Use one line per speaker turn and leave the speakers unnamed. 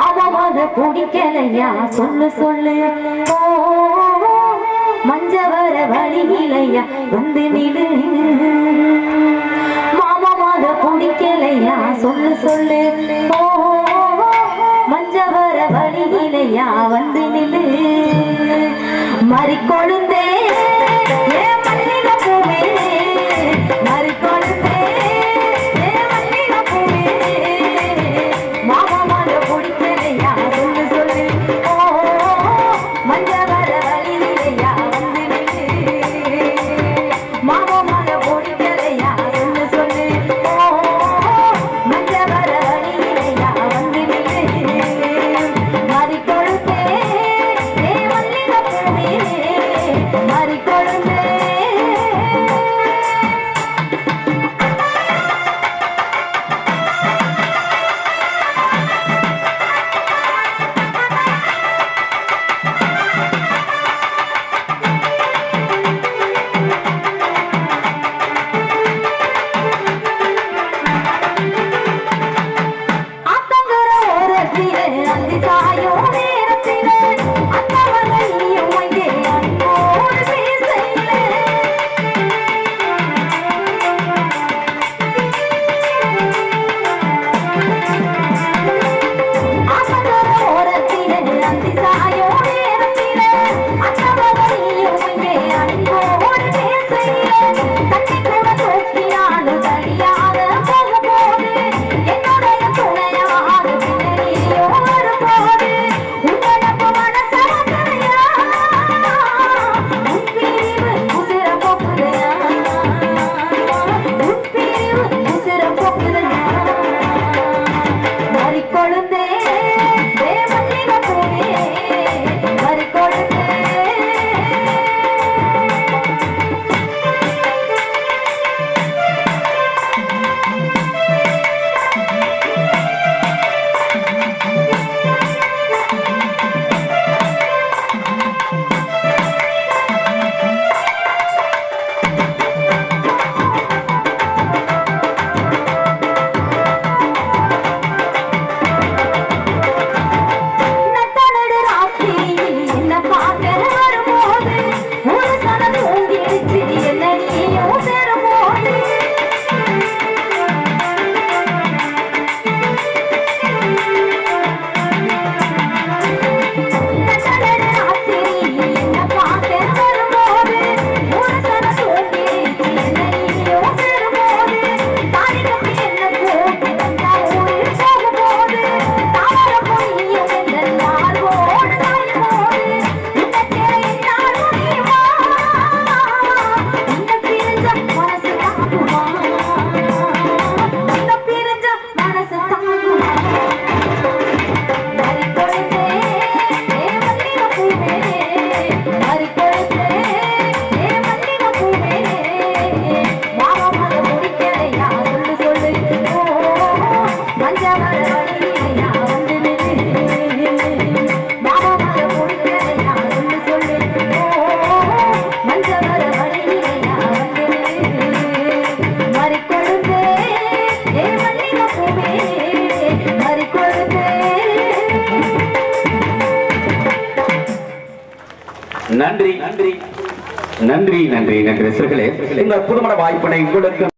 பாவமாக குடிக்கலையா? சொல்லு சொல்லு. மஞ்ச வர வழியிலையா? வந்து நிடு பாவமாக குடிக்கலையா? சொல்லு சொல்லு. மஞ்ச வர வழியிலையா? வந்து நிடு மறிக்கொழு
நன்றி நன்றி நன்றி நன்றி நன்றி ரசிகர்களே இந்த புதுமண வாய்ப்பினை உங்களுக்கு